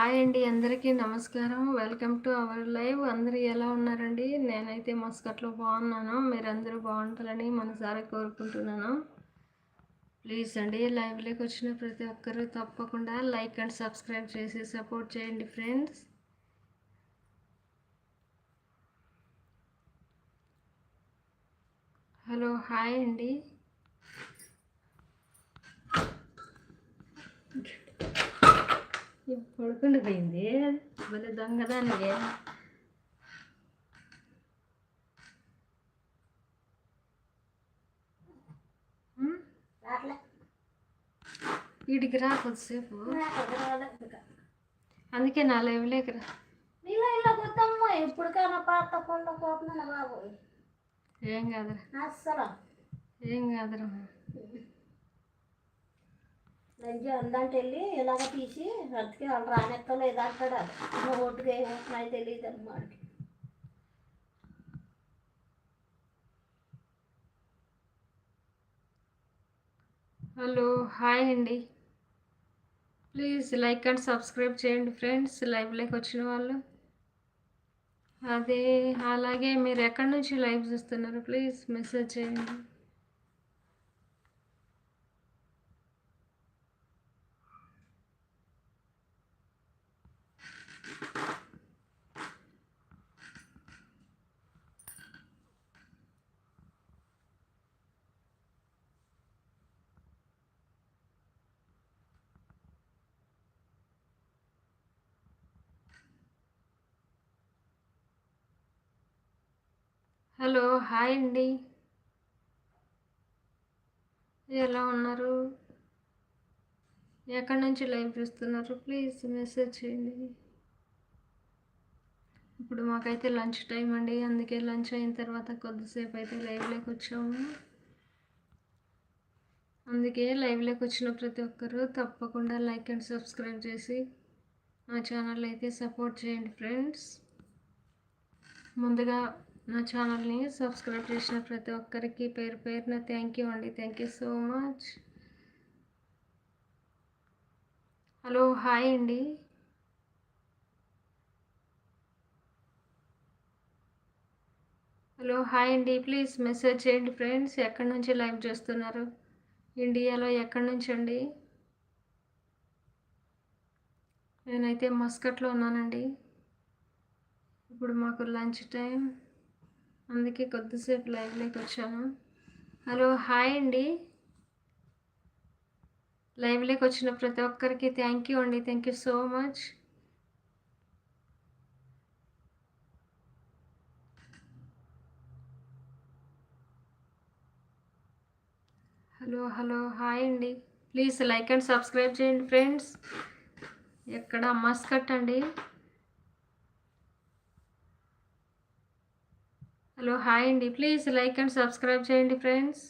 Hi అండి అందరికీ నమస్కారం. Welcome to our live. అందరూ ఎలా ఉన్నారండి? నేనైతే మస్కట్లో బాగున్నాను. మీరందరూ బాగుంటారని మనసారా కోరుకుంటున్నాను. ప్లీజ్ అండి లైవ్లోకి వచ్చిన ప్రతి ఒక్కరూ తప్పకుండా లైక్ అండ్ సబ్స్క్రైబ్ చేసి సపోర్ట్ చేయండి ఫ్రెండ్స్. హలో హాయ్ అండి. పడుకుండి పోయింది? దొంగదానికి రాట్లే. వీడికి రా కొద్దిసేపు. అందుకే నా లైవ్లోకి రా. నీళ్ళ ఇళ్ళ కొత్తమ్మ ఎప్పటికైనా పాత కొండ కోపన బాబు? ఏం కాదురా. అస్సలు. ఏం కాదురా. లంచ్ అందంటే వెళ్ళి ఇలాగ తీసి అందుకే వాళ్ళు రానెత్తో లేదా అంటాడు అది ఓటుగా ఏమవుతున్నాయి తెలియదు అన్నమాట. హలో హాయ్ అండి. ప్లీజ్ లైక్ అండ్ సబ్స్క్రైబ్ చేయండి ఫ్రెండ్స్ లైవ్లోకి వచ్చిన వాళ్ళు. అదే అలాగే మీరు ఎక్కడి నుంచి లైవ్ చూస్తున్నారు? ప్లీజ్ మెసేజ్ చేయండి. హలో హాయ్ అండి. ఎలా ఉన్నారు? ఎక్కడి నుంచి లైవ్ చూస్తున్నారు? ప్లీజ్ మెసేజ్ చేయండి. ఇప్పుడు మాకైతే లంచ్ టైం అండి. అందుకే లంచ్ అయిన తర్వాత కొద్దిసేపు అయితే లైవ్లోకి వచ్చాము. అందుకే లైవ్లోకి వచ్చిన ప్రతి ఒక్కరూ తప్పకుండా లైక్ అండ్ సబ్స్క్రైబ్ చేసి మా ఛానల్ అయితే సపోర్ట్ చేయండి ఫ్రెండ్స్. ముందుగా నా ఛానల్ని సబ్స్క్రైబ్ చేసిన ప్రతి ఒక్కరికి పేరు పేరున థ్యాంక్ యూ అండి. Thank you so much hello hi అండి. హలో హాయ్ అండి. ప్లీజ్ మెసేజ్ చేయండి ఫ్రెండ్స్ ఎక్కడి నుంచి లైవ్ చేస్తున్నారు? ఇండియాలో ఎక్కడి నుంచి అండి? నేనైతే మస్కట్లో ఉన్నానండి. ఇప్పుడు మాకు లంచ్ టైం అందుకే కొద్దిసేపు లైవ్లోకి వచ్చాను. హలో హాయ్ అండి. లైవ్లోకి వచ్చిన ప్రతి ఒక్కరికి థ్యాంక్ యూ అండి. Thank you so much hello hello hi అండి. ప్లీజ్ లైక్ అండ్ సబ్స్క్రైబ్ చేయండి ఫ్రెండ్స్ ఎక్కడ మస్కట్ అండి? హలో హాయ్ అండి. ప్లీజ్ లైక్ అండ్ సబ్స్క్రైబ్ చేయండి ఫ్రెండ్స్.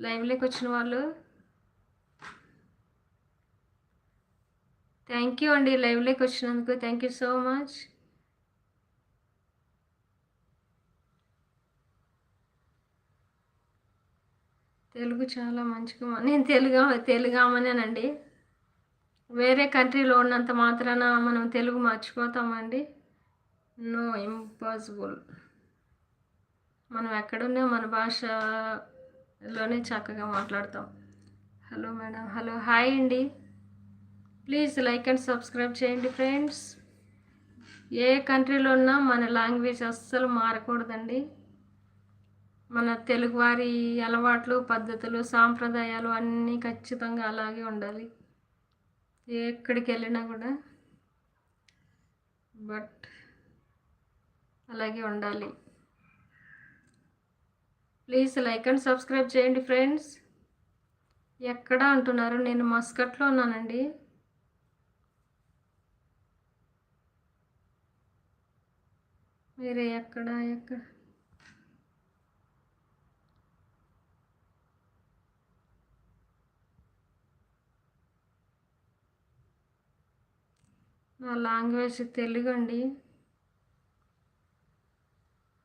లైవ్లోకి వచ్చిన వాళ్ళు. థ్యాంక్ యూ అండి లైవ్లోకి వచ్చినందుకు. Thank you so much. Telugu చాలా మంచిగా నేను తెలుగు తెలుగామనేనండి. వేరే కంట్రీలో ఉన్నంత మాత్రాన మనం తెలుగు మర్చిపోతామండి. No impossible. మనం ఎక్కడున్నా మన భాషలోనే చక్కగా మాట్లాడతాం. హలో మేడం హలో హాయ్ అండి ప్లీజ్ లైక్ అండ్ సబ్స్క్రైబ్ చేయండి ఫ్రెండ్స్ ఏ కంట్రీలో ఉన్నా మన లాంగ్వేజ్ అస్సలు మారకూడదండి. మన తెలుగువారి అలవాట్లు పద్ధతులు సాంప్రదాయాలు అన్నీ ఖచ్చితంగా అలాగే ఉండాలి. ఎక్కడికి వెళ్ళినా కూడా. బట్ అలాగే ఉండాలి. ప్లీజ్ లైక్ అండ్ సబ్స్క్రైబ్ చేయండి ఫ్రెండ్స్. ఎక్కడ అంటున్నారు? నేను మస్కట్లో ఉన్నానండి. మీరు ఎక్కడ? ఎక్కడ? నా లాంగ్వేజ్ తెలుగు అండి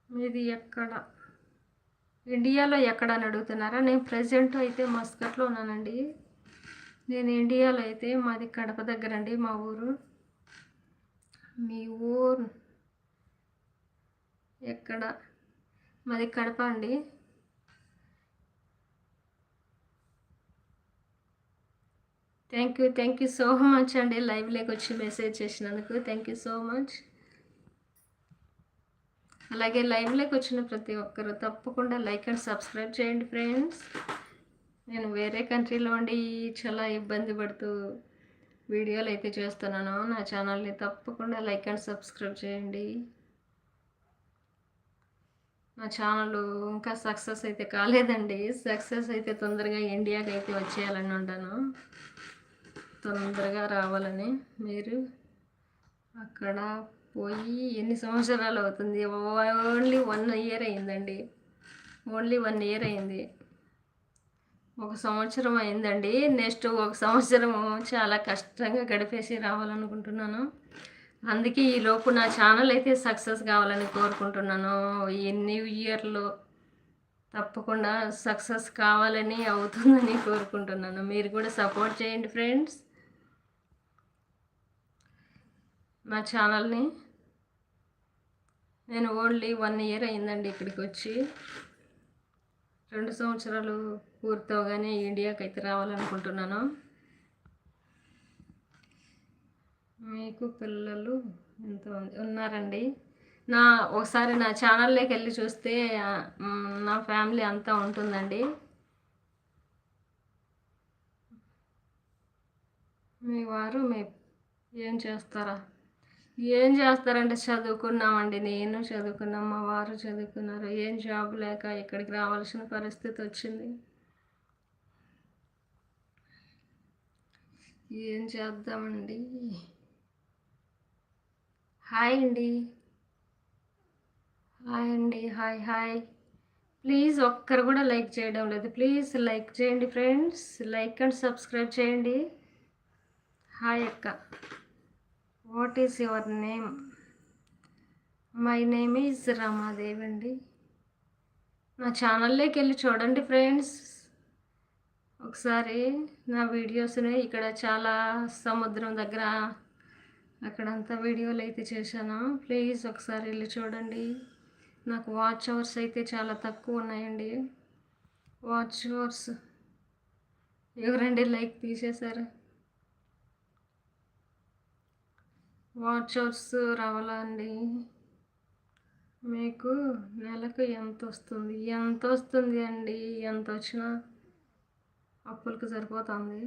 మీది ఎక్కడ? ఇండియాలో ఎక్కడ అని అడుగుతున్నారా? నేను ప్రజెంట్ అయితే మస్కట్లో ఉన్నానండి. నేను ఇండియాలో అయితే మాది కడప దగ్గర అండి మా ఊరు. మీ ఊరు ఎక్కడ? మాది కడప అండి. Thank you thank you so much అండి. లైవ్లోకి వచ్చి మెసేజ్ చేసినందుకు థ్యాంక్ యూ సో మచ్. అలాగే లైవ్లోకి వచ్చిన ప్రతి ఒక్కరు తప్పకుండా లైక్ అండ్ సబ్స్క్రైబ్ చేయండి ఫ్రెండ్స్. నేను వేరే కంట్రీలో ఉండి చాలా ఇబ్బంది పడుతూ వీడియోలు అయితే చేస్తున్నాను. నా ఛానల్ని తప్పకుండా లైక్ అండ్ సబ్స్క్రైబ్ చేయండి. నా ఛానల్ ఇంకా సక్సెస్ అయితే కాలేదండి. సక్సెస్ అయితే తొందరగా ఇండియాకి అయితే వచ్చేయాలని ఉంటాను. తొందరగా రావాలని మీరు అక్కడ పోయి ఎన్ని సంవత్సరాలు అవుతుంది? ఓన్లీ వన్ ఇయర్ అయిందండి. ఓన్లీ వన్ ఇయర్ అయింది. ఒక సంవత్సరం అయిందండి. నెక్స్ట్ ఒక సంవత్సరం చాలా కష్టంగా గడిపేసి రావాలనుకుంటున్నాను. అందుకే ఈ లోపు నా ఛానల్ అయితే సక్సెస్ కావాలని కోరుకుంటున్నాను. ఈ న్యూ ఇయర్లో తప్పకుండా సక్సెస్ కావాలని అవుతుందని కోరుకుంటున్నాను. మీరు కూడా సపోర్ట్ చేయండి ఫ్రెండ్స్ నా ఛానల్ని నేను ఓన్లీ వన్ ఇయర్ అయిందండి ఇక్కడికి వచ్చి. రెండు సంవత్సరాలు పూర్తవగానే ఇండియాకి అయితే రావాలనుకుంటున్నాను. మీకు పిల్లలు ఎంతమంది ఉన్నారండి? నా ఒకసారి నా ఛానల్లోకి వెళ్ళి చూస్తే నా ఫ్యామిలీ అంతా ఉంటుందండి. మీ వారు మీ ఏం చేస్తారా? ఏం చేస్తారంటే చదువుకున్నామండి. నేను చదువుకున్నాం మా వారు చదువుకున్నారు. ఏం జాబ్ లేక ఇక్కడికి రావాల్సిన పరిస్థితి వచ్చింది. ఏం చేద్దామండి? హాయ్ అండి. హాయ్ అండి హాయ్ హాయ్. ప్లీజ్ ఒక్కరు కూడా లైక్ చేయడం లేదు. ప్లీజ్ లైక్ చేయండి ఫ్రెండ్స్. లైక్ అండ్ సబ్స్క్రైబ్ చేయండి. హాయ్ అక్క. What is your name my name is Ramadevi అండి. నా ఛానల్లోకి వెళ్ళి చూడండి ఫ్రెండ్స్ ఒకసారి నా వీడియోస్ని ఇక్కడ చాలా సముద్రం దగ్గర అక్కడంతా వీడియోలు అయితే చేశాను. ప్లీజ్ ఒకసారి వెళ్ళి చూడండి. నాకు వాచ్ అవర్స్ అయితే చాలా తక్కువ ఉన్నాయండి. వాచ్ అవర్స్ ఎవరండి? లైక్ తీసేశారు. వాచ్ అవర్స్ రావాలా అండి మీకు నెలకు ఎంత వస్తుంది? ఎంత వస్తుంది అండి? ఎంత వచ్చినా అప్పులకు సరిపోతుంది.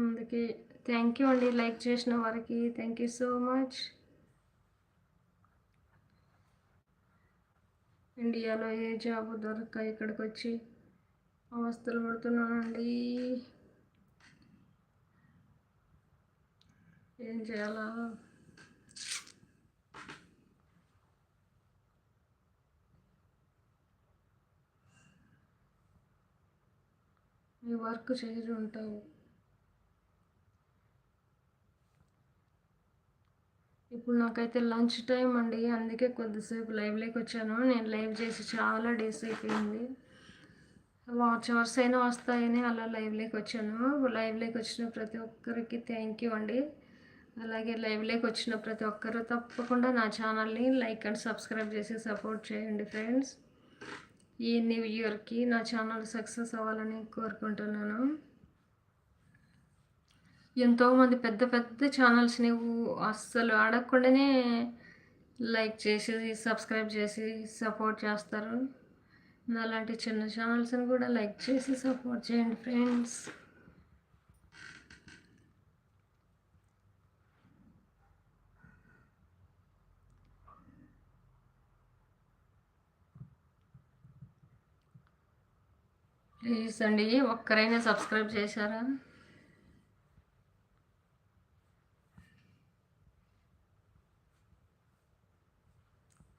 అందుకే థ్యాంక్ యూ అండి లైక్ చేసిన వారికి. Thank you so much. ఇండియాలో ఏ జాబ్ దొరక్క ఇక్కడికి వచ్చి అవస్థలు పడుతున్నానండి ఏం చేయాలా? మీ వర్క్ చేసి ఉంటావు. ఇప్పుడు నాకైతే లంచ్ టైం అండి అందుకే కొద్దిసేపు లైవ్లోకి వచ్చాను నేను లైవ్ చేసి చాలా డేస్ అయిపోయింది. వాచ్ అవర్స్ అయినా వస్తాయని అలా లైవ్లోకి వచ్చాను. లైవ్లోకి వచ్చిన ప్రతి ఒక్కరికి థ్యాంక్ యూ అండి. అలాగే లైవ్లోకి వచ్చిన ప్రతి ఒక్కరు తప్పకుండా నా ఛానల్ని లైక్ అండ్ సబ్స్క్రైబ్ చేసి సపోర్ట్ చేయండి ఫ్రెండ్స్ ఈ న్యూ ఇయర్కి నా ఛానల్ సక్సెస్ అవ్వాలని కోరుకుంటున్నాను. ఎంతోమంది పెద్ద పెద్ద ఛానల్స్ని అస్సలు అడగకుండానే లైక్ చేసి సబ్స్క్రైబ్ చేసి సపోర్ట్ చేస్తారు. అలాంటి చిన్న ఛానల్స్ని కూడా లైక్ చేసి సపోర్ట్ చేయండి ఫ్రెండ్స్ ప్లీజ్ అండి ఒక్కరైనా సబ్స్క్రైబ్ చేశారా?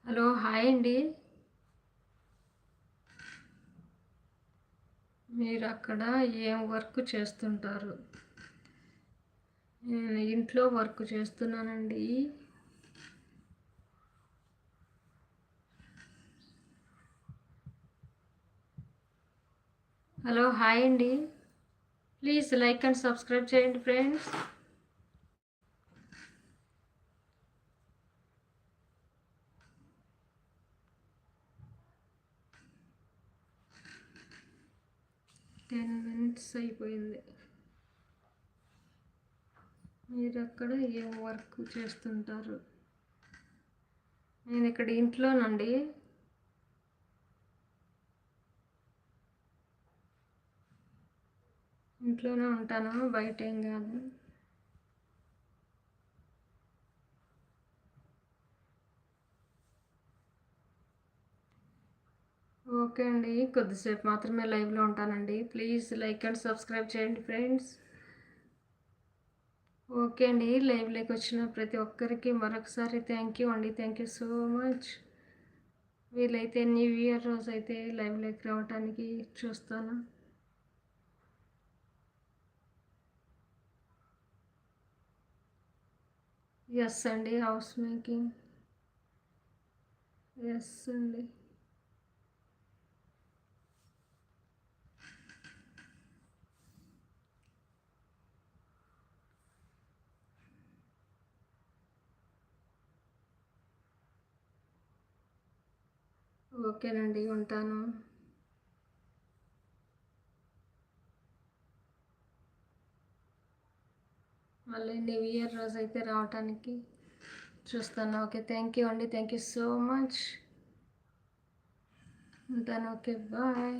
హలో హాయ్ అండి. మీరు అక్కడ ఏం వర్క్ చేస్తుంటారు? నేను ఇంట్లో వర్క్ చేస్తున్నానండి. హలో హాయ్ అండి. ప్లీజ్ లైక్ అండ్ సబ్స్క్రైబ్ చేయండి ఫ్రెండ్స్. మిస్ అయిపోయింది. మీరు అక్కడ ఏం వర్క్ చేస్తుంటారు? నేను ఇక్కడ ఇంట్లోనండి. ఇంట్లోనే ఉంటాను బయట ఏం కాదు. ఓకే అండి. కొద్దిసేపు మాత్రమే లైవ్లో ఉంటానండి. ప్లీజ్ లైక్ అండ్ సబ్స్క్రైబ్ చేయండి ఫ్రెండ్స్. ఓకే అండి. లైవ్లోకి వచ్చిన ప్రతి ఒక్కరికి మరొకసారి థ్యాంక్ యూ అండి. Thank you so much. వీలైతే న్యూ ఇయర్ రోజు అయితే లైవ్లోకి రావడానికి చూస్తాను. ఎస్ అండి. హౌస్ మేకింగ్ ఎస్ అండి. ఓకేనండి ఉంటాను. మళ్ళీ న్యూ ఇయర్ రోజు అయితే రావటానికి చూస్తాను. ఓకే థ్యాంక్ యూ అండి. Thank you so much. ఉంటాను. Okay bye.